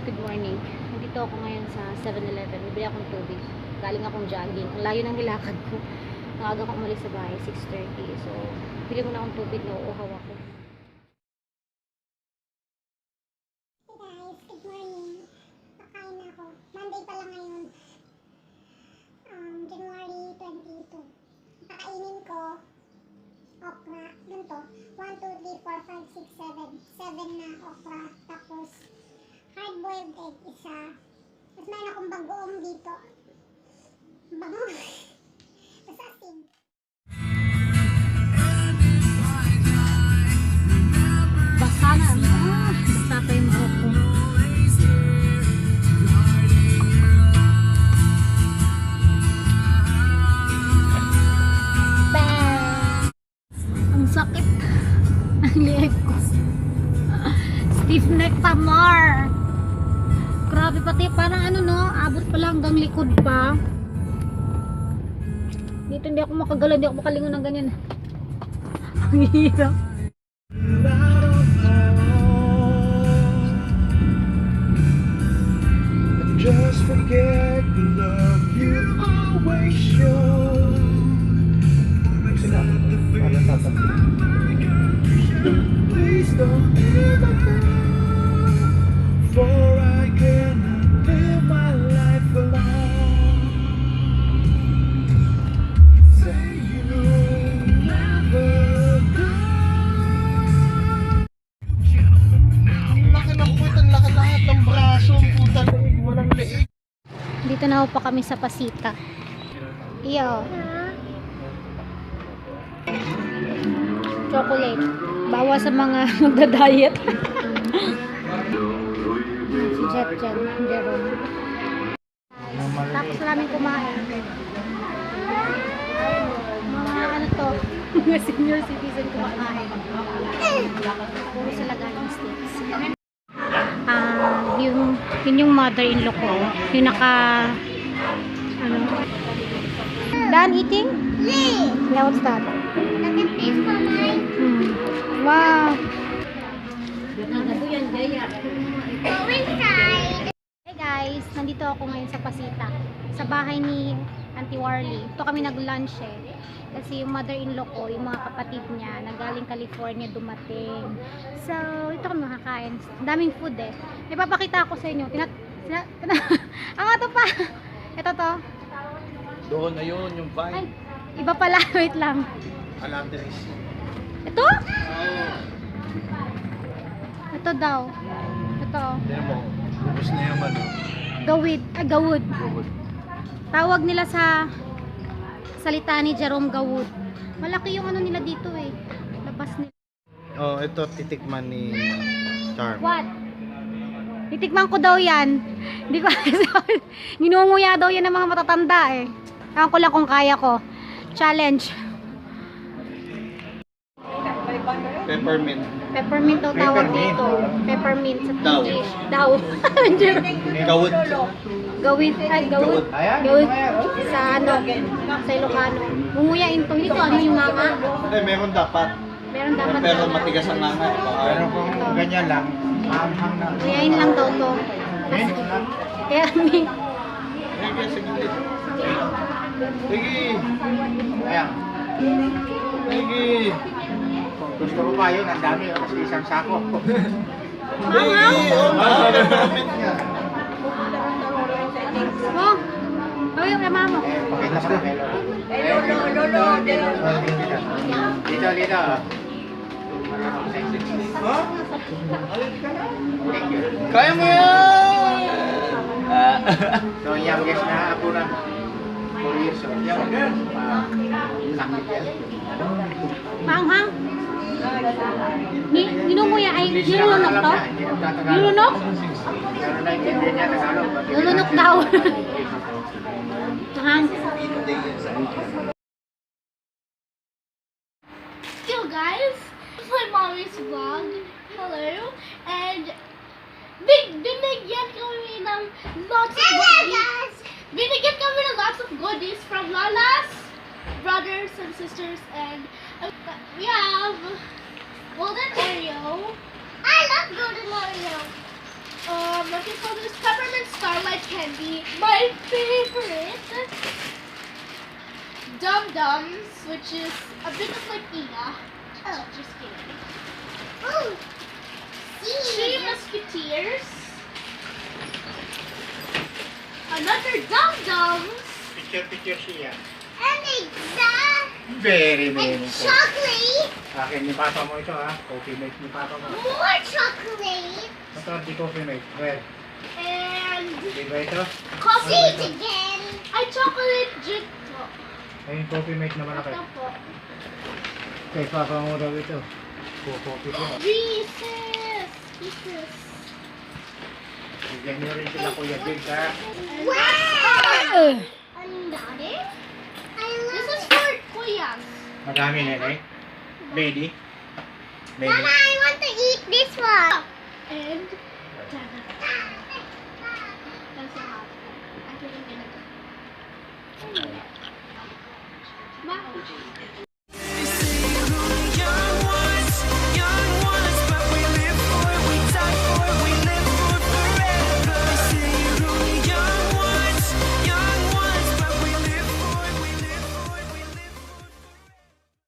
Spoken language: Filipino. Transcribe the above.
Good morning. Nandito ako ngayon sa 7-Eleven. Bibili akong tubig. Galing akong jogging. Ang layo ng nilakad ko. Ang aga ko umalis sa bahay, 6.30. So, bili mo na akong tubig na uuhaw ako. Hey guys, good morning. Pakain na ako. Monday pa lang ngayon. Um, January 22. Pakainin ko okra. Ganito. 1, 2, 3, 4, 5, 6, 7. 7 na okra. Tapos, hard-boiled egg isa. Tapos meron akong bagoong dito. Bango. Tapos na. Ah, basa pa yung! Ang sakit. Ang lieg ko. Stiff neck pa more. Grabe pati. Parang ano no, abot pa lang hanggang likod pa. Dito hindi ako makagalaw, hindi ako makalingon ng ganyan. Ang hirap. Just forget the love you always show. Dito na po kami sa Pasita. Iyo. Chocolate. Bawa sa mga magda-diet. si Jet Jet. Jerome. Tapos namin kumain. Mga ano to, mga senior citizen kumakain. Puro sila galing States. Yun yung mother-in-law ko. Yung naka ano? Done eating? Yeah, what's that? Look at this, Mama. Hmm. Wow. Go inside. Hey guys, nandito ako ngayon sa Pasita. Sa bahay ni Auntie Warly. Ito kami nag-lunch eh. Kasi yung mother-in-law ko, yung mga kapatid niya, nagaling California dumating. So, ito kami makakain. Ang daming food eh. May papakita ako sa inyo. Tinat... Tinat... Ang ito pa! Ito to. Doon na yun, yung Ay, vine. iba pala. Wait lang. Alanderis. Ito? Ito daw. Ito. Tignan mo, ubus na yung ano. Gawid. Ah, gawud. Gawad. Tawag nila sa salita ni Jerome Gawud. Malaki yung ano nila dito eh. Labas nila. Oh, ito titikman ni Charm. What? Titikman ko daw yan. Hindi ko Ginunguya daw yan ng mga matatanda eh. Ewan ko lang kung kaya ko. Challenge. Peppermint. Peppermint daw tawag Peppermint. dito. Peppermint sa Daw. English. Daw. Gawad. Gawid. Ay, gawid. Ayan, Gawid. mamaya. Sa ano? Sa Ilocano. Munguyain to. Dito ano yung nganga? Hindi, meron dapat. Meron dapat Pero matigas ang nga Pero kung ganyan lang, maanghang na. Munguyain lang daw to. Minute lang. Kaya may Sige, sige. Sige. Ayan. Sige. Gusto mo pa yun, ang dami. Kasi isang sako. Oh. Oh. Yung lama mo. Pakita Lolo. Dito, dito. Huh? Thank you. Kaya mo yan! So, youngest na apo na. 4 years old. Youngest? Maanghang. Ni ninunguya ay nilunok to? niya, hindi nagtatagalog. Nilunok? Pero naiintindihan niya Tagalog. pati Nilunok daw. Hang. Yo guys, it's my mommy's vlog. Hello. And big binigyan kami ng lots of goodies. Binigyan kami ng lots of goodies from Lala's brothers and sisters and we have golden Oreo. I love golden Oreo. Um you call this? Peppermint Starlight Candy. My favorite. Dum Dums, which is a bit of like Ina. Oh, just kidding. Oh! Three Musketeers. Another Dum Dums. Picture, picture siya. And exam! Very And meaningful. chocolate! Akin ni Papa mo ito ha. Coffee mate ni Papa mo. More chocolate! Ito, di coffee mate. Well, And di ba ito? coffee. Sweet again! Ay, chocolate drink po. Ay, coffee mate na malaki. Ito po. Kay Papa mo daw ito. Coffee ko. Reese's Pieces. Bigyan niyo rin sila Kuya Big ha. Wow! And daddy? I This love is for Madami nene. Baby. Baby. Mama, I want to eat this one! And Dada.